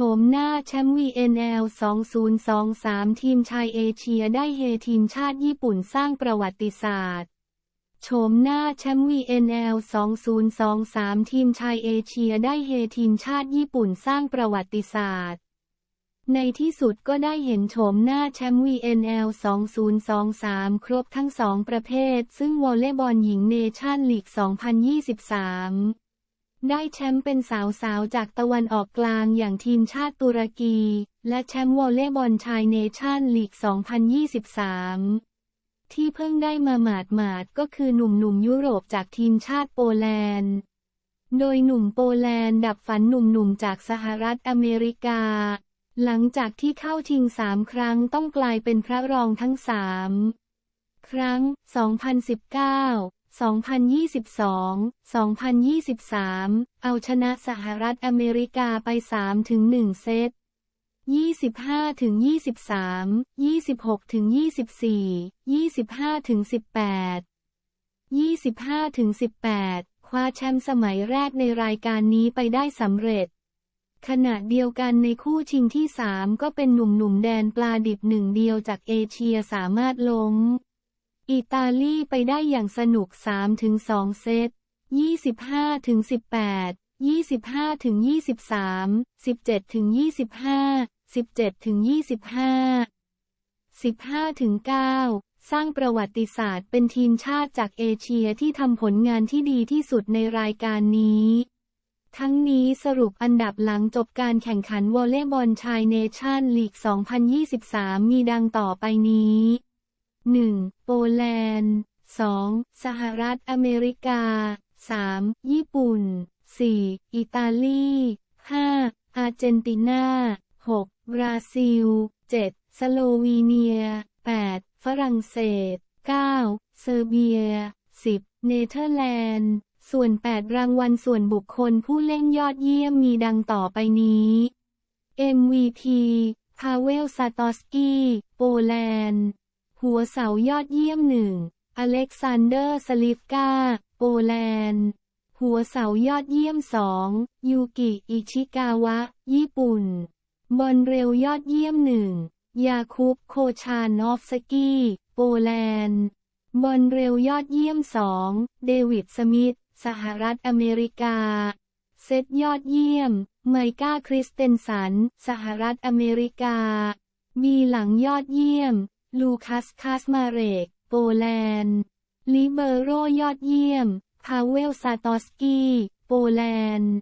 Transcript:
ชมหน้าแชมป์ VNL 2023 ทีมชายเอเชียได้เฮทีมชาติญี่ปุ่นสร้างประวัติศาสตร์โฉมหน้าแชมป์ VNL 2023 ทีมชายเอเชียได้เฮทีมชาติญี่ปุ่นสร้างประวัติศาสตร์ ในที่สุดก็ได้เห็นโฉมหน้าแชมป์ VNL 2023 ครบทั้งสองประเภท ซึ่งวอลเลย์บอลหญิงเนชั่นลีก 2023 ได้แชมป์เป็นสาวๆ จากตะวันออกกลางอย่างทีมชาติตุรกี และแชมป์วอลเลย์บอลชายเนชั่นลีก 2023 ที่เพิ่งได้มาหมาดหมาดๆก็คือหนุ่มๆ ยุโรปจากทีมชาติโปแลนด์ โดยหนุ่มโปแลนด์ดับฝันหนุ่มๆ จากสหรัฐอเมริกา หลังจากที่เข้าชิงสามครั้งต้องกลายเป็นพระรองทั้งสามครั้ง 2019 2022 2023 เอาชนะสหรัฐอเมริกาไป 3-1 เซต 25-23 26-24 25-18 25-18 คว้าแชมป์สมัยแรกในรายการนี้ไปได้สำเร็จ ขณะเดียวกันในคู่ชิงที่ 3 ก็เป็นหนุ่มๆแดนปลาดิบหนึ่งเดียวจากเอเชียสามารถล้ม อิตาลีไปได้อย่างสนุก 3-2 เซต 25-18 25-23 17-25 17-25 15-9สร้างประวัติศาสตร์เป็นทีมชาติจากเอเชียที่ทำผลงานที่ดีที่สุดในรายการนี้ ทั้งนี้สรุปอันดับหลังจบการแข่งขันวอลเลย์บอลชายเนชั่นลีก 2023 มีดังต่อไปนี้ 1. โปแลนด์ 2. สหรัฐอเมริกา 3. ญี่ปุ่น 4. อิตาลี 5. อาร์เจนตินา 6. บราซิล 7. สโลวีเนีย 8. ฝรั่งเศส 9. เซอร์เบีย 10. เนเธอร์แลนด์ ส่วน 8 รางวัลส่วนบุคคลผู้เล่นยอดเยี่ยมมีดังต่อไปนี้ MVP พาเวลซาตอสกี้ โปแลนด์ หัวเสายอดเยี่ยมหนึ่ง อเล็กซานเดอร์ สลิฟกา โปแลนด์ หัวเสายอดเยี่ยมสอง ยูกิ อิชิกาวะ ญี่ปุ่น บอลเร็วยอดเยี่ยมหนึ่ง ยาคุปโคชานอฟสกี้ โปแลนด์ บอลเร็วยอดเยี่ยมสอง เดวิด สมิธ สหรัฐอเมริกา เซตยอดเยี่ยม ไมก้า คริสเตนสัน สหรัฐอเมริกา มีหลังยอดเยี่ยม ลูคัสคาสมาเรก โปแลนด์ ลิเบโรยอดเยี่ยม พาเวลซาตอสกี้ โปแลนด์